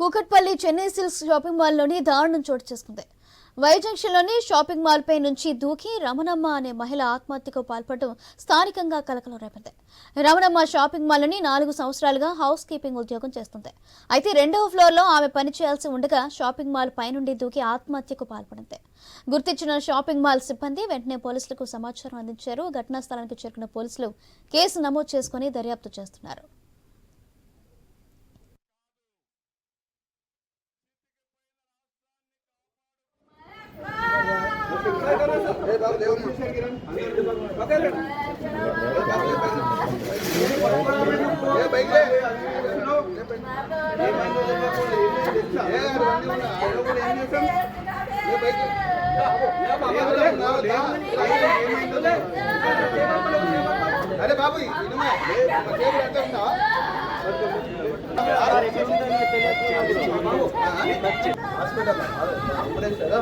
Kukatpally Chennai silks shopping మాల్లోని దారుణం చోటు చేసుకుంది. వై జంక్షన్లోని షాపింగ్ మాల్పై నుంచి దూకి రమణమ్మ అనే మహిళ ఆత్మహత్యకు పాల్పడడం స్థానికంగా కలకలం రేపింది. రమణమ్మ షాపింగ్ మాల్లోని నాలుగు సంవత్సరాలుగా హౌస్ కీపింగ్ ఉద్యోగం చేస్తుంది. అయితే రెండవ ఫ్లోర్లో ఆమె పని చేయాల్సి ఉండగా షాపింగ్ మాల్ పైనుండి దూకి ఆత్మహత్యకు పాల్పడింది. గుర్తించిన షాపింగ్ మాల్ సిబ్బంది వెంటనే పోలీసులకు సమాచారం అందించారు. ఘటనా స్థలానికి చేరుకున్న పోలీసులు కేసు నమోదు చేసుకుని దర్యాప్తు చేస్తున్నారు. అరే బాబు హాస్పిటల్ అంబులెన్స్ కదా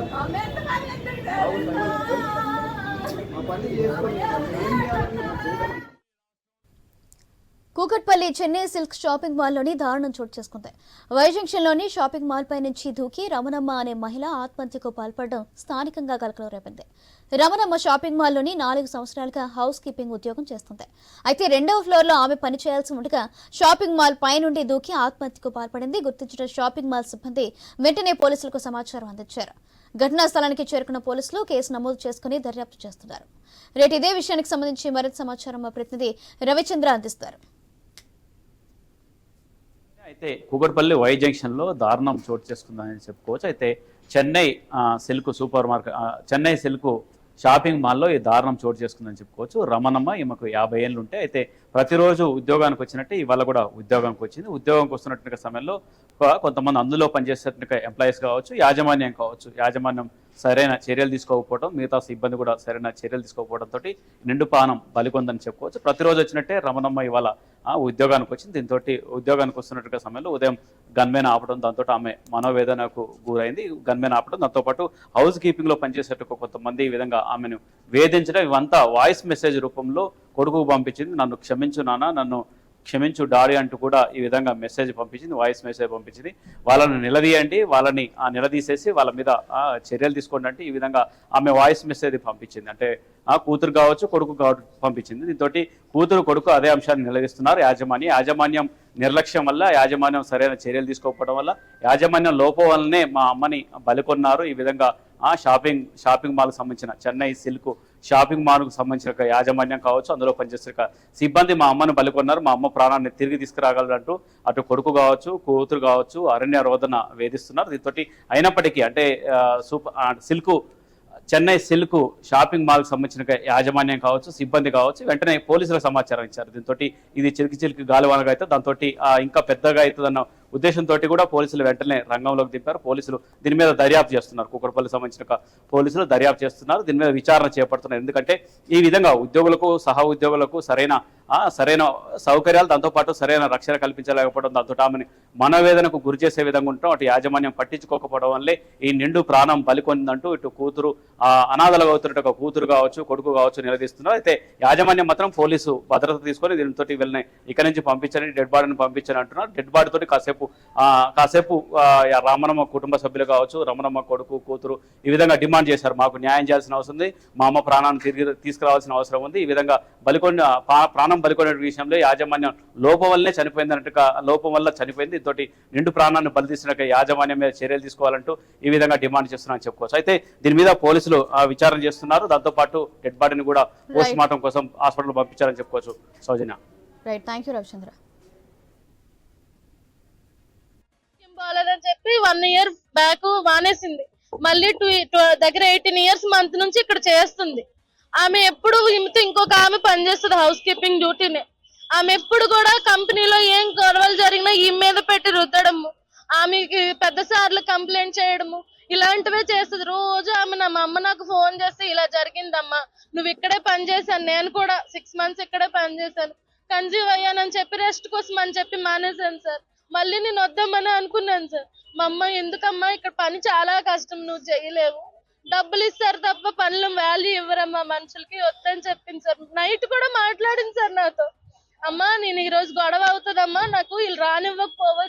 కూకట్పల్లి చెన్నై సిల్క్ షాపింగ్ మాల్లోని దారుణం చోటు చేసుకుంది. వైజంక్షన్లోని షాపింగ్ మాల్ పై నుంచి దూకి రమణమ్మ అనే మహిళ ఆత్మహత్యకు పాల్పడడం స్థానికంగా కలకలం రేపింది. రమణమ్మ షాపింగ్ మాల్లోని నాలుగు సంవత్సరాలుగా హౌస్ కీపింగ్ ఉద్యోగం చేస్తుంది. అయితే రెండవ ఫ్లోర్లో ఆమె పని చేయాల్సి ఉండగా షాపింగ్ మాల్ పై నుండి దూకి ఆత్మహత్యకు పాల్పడింది. గుర్తించిన షాపింగ్ మాల్ సిబ్బంది వెంటనే పోలీసులకు సమాచారం అందించారు. ఘటనా స్థలానికి చేరుకున్న పోలీసులు కేసు నమోదు చేసుకుని దర్యాప్తు చేస్తున్నారు. రేటు ఇదే విషయానికి సంబంధించి మరింత సమాచారం మా ప్రతినిధి రవిచంద్ర అందిస్తారు. అయితే కూకట్పల్లి వై జంక్షన్లో దారుణం చోటు చేసుకుందని చెప్పుకోవచ్చు. అయితే Chennai silk supermarket Chennai silk shopping మాల్లో ఈ దారుణం చోటు చేసుకుందని చెప్పుకోవచ్చు. రమణమ్మ ఈమెకు యాభై ఏళ్ళు ఉంటే అయితే ప్రతిరోజు ఉద్యోగానికి వచ్చినట్టే ఇవాళ కూడా ఉద్యోగానికి వచ్చింది. ఉద్యోగంకి వస్తున్నటువంటి సమయంలో కొంతమంది అందులో పనిచేసేటువంటి ఎంప్లాయీస్ కావచ్చు యాజమాన్యం కావచ్చు. యాజమాన్యం సరైన చర్యలు తీసుకోకపోవడం మిగతా సిబ్బంది కూడా సరైన చర్యలు తీసుకోకపోవడంతో నిండు పానం బలికొందని చెప్పుకోవచ్చు. ప్రతిరోజు వచ్చినట్టే రమణమ్మ ఇవాళ ఉద్యోగానికి వచ్చింది. దీంతో ఉద్యోగానికి వస్తున్నట్టుగా సమయంలో ఉదయం గన్మెన్ ఆపడం దాంతో ఆమె మనోవేదనకు గురైంది. గన్మెన్ ఆపడం దాంతోపాటు హౌస్ కీపింగ్లో పనిచేసేట్టు కొంతమంది ఈ విధంగా ఆమెను వేధించడం ఇవంతా వాయిస్ మెసేజ్ రూపంలో కొడుకు పంపించింది. నన్ను క్షమించు నాన్న నన్ను క్షమించు డాడీ అంటూ కూడా ఈ విధంగా మెసేజ్ పంపించింది వాయిస్ మెసేజ్ పంపించింది. వాళ్ళని నిలదీయండి వాళ్ళని ఆ నిలదీసేసి వాళ్ళ మీద ఆ, చర్యలు తీసుకోండి అంటే ఈ విధంగా ఆమె వాయిస్ మెసేజ్ పంపించింది. అంటే ఆ కూతురు కావచ్చు కొడుకు కావచ్చు పంపించింది. దీంతో కూతురు కొడుకు అదే అంశాన్ని నిలదీస్తున్నారు. యాజమాన్యం యాజమాన్యం నిర్లక్ష్యం వల్ల యాజమాన్యం సరైన చర్యలు తీసుకోకపోవడం వల్ల యాజమాన్యం లోపం వల్లనే మా అమ్మని బలికొన్నారు ఈ విధంగా ఆ షాపింగ్ షాపింగ్ మాల్కి సంబంధించిన చెన్నై సిల్క్ షాపింగ్ మాల్కు సంబంధించిన యాజమాన్యం కావచ్చు అందులో పనిచేస్తున్న సిబ్బంది మా అమ్మను బలికొన్నారు మా అమ్మ ప్రాణాన్ని తిరిగి తీసుకురాగలరంటూ అటు కొడుకు కావచ్చు కూతురు కావచ్చు అరణ్య రోదన వేధిస్తున్నారు. దీంతో అయినప్పటికీ అంటే సూపర్ ఆ, సిల్క్ చెన్నై సిల్క్ షాపింగ్ మాల్కి సంబంధించిన యాజమాన్యం కావచ్చు సిబ్బంది కావచ్చు వెంటనే పోలీసులకు సమాచారం ఇచ్చారు. దీంతో ఇది చిలికి చిలికి గాలివానగా అయితే దాంతో ఇంకా పెద్దగా అవుతుందన్న ఉద్దేశంతో కూడా పోలీసులు వెంటనే రంగంలోకి దింపారు. పోలీసులు దీని మీద దర్యాప్తు చేస్తున్నారు. కుక్కడపల్లి సంబంధించిన పోలీసులు దర్యాప్తు చేస్తున్నారు. దీని మీద విచారణ చేపడుతున్నారు. ఎందుకంటే ఈ విధంగా ఉద్యోగులకు సహా ఉద్యోగులకు సరైన సరైన సౌకర్యాలు దాంతోపాటు సరైన రక్షణ కల్పించలేకపోవడం దాంతో ఆమెను గురి చేసే విధంగా ఉండటం అటు యాజమాన్యం పట్టించుకోకపోవడం వల్లే ఈ నిండు ప్రాణం బలికొందంటూ ఇటు కూతురు ఆ, అనాథలుగా అవుతున్నట్టు ఒక కూతురు కావచ్చు కొడుకు కావచ్చు నిలదీస్తున్నారు. అయితే యాజమాన్యం మాత్రం పోలీసు భద్రత తీసుకొని దీనితోటి వీళ్ళని ఇక్కడి నుంచి పంపించండి డెడ్ బాడీని పంపించని అంటున్నారు. డెడ్ బాడీ తోటి కాసేపు కాసేపు ఆ, రామనమ్మ కుటుంబ సభ్యులు కావచ్చు రమణమ్మ కొడుకు కూతురు ఈ విధంగా డిమాండ్ చేశారు. మాకు న్యాయం చేయాల్సిన అవసరం ఉంది. మా అమ్మ ప్రాణాన్ని తిరిగి తీసుకురావాల్సిన అవసరం ఉంది. ఈ విధంగా బలికొండ పా- ప్రాణం బలికొనే విషయంలో యాజమాన్యం లోపం వల్లనే చనిపోయింది అన్నట్టుగా లోపం వల్ల చనిపోయింది. తోటి నిండు ప్రాణాన్ని బలి తీసిన యాజమాన్యం మీద చర్యలు తీసుకోవాలంటూ ఈ విధంగా డిమాండ్ చేస్తున్నారని చెప్పుకోవచ్చు. అయితే దీని మీద పోలీసులు విచారణ చేస్తున్నారు. దాంతోపాటు డెడ్ బాడీని కూడా పోస్ట్ మార్టం కోసం హాస్పిటల్ పంపించారని చెప్పుకోవచ్చు. Soujanya. Right thank you Ravichandra చెప్పి వన్ ఇయర్ బ్యాక్ మానేసింది. మళ్ళీ టూ దగ్గర ఎయిటీన్ ఇయర్స్ మంత్ నుంచి ఇక్కడ చేస్తుంది. ఆమె ఎప్పుడు ఈమెతో ఇంకొక ఆమె పనిచేస్తుంది హౌస్ కీపింగ్ డ్యూటీనే. ఆమె ఎప్పుడు కూడా కంపెనీలో ఏం గొడవలు జరిగినా ఈ మీద పెట్టి రుద్దడము. ఆమెకి పెద్ద సార్లు కంప్లైంట్ చేయడము. ఇలాంటివే చేస్తుంది. రోజు ఆమె నా మా అమ్మ నాకు ఫోన్ చేస్తే ఇలా జరిగిందమ్మా నువ్వు ఇక్కడే పనిచేశాను నేను కూడా సిక్స్ మంత్స్ ఇక్కడే పని చేశాను. కన్జీవ్ అయ్యానని చెప్పి రెస్ట్ కోసం అని చెప్పి మానేశాను సార్. మళ్ళీ నేను వద్దామని అనుకున్నాను సార్. మా అమ్మ ఎందుకమ్మా? ఇక్కడ పని చాలా కష్టం నువ్వు చేయలేవు. డబ్బులు ఇస్తారు తప్ప పనులు వాల్యూ ఇవ్వరమ్మా మనుషులకి వద్దని చెప్పింది సార్. నైట్ కూడా మాట్లాడింది సార్ నాతో. అమ్మా నేను ఈ రోజు గొడవ అవుతుందమ్మా నాకు వీళ్ళు రానివ్వకపోవచ్చు.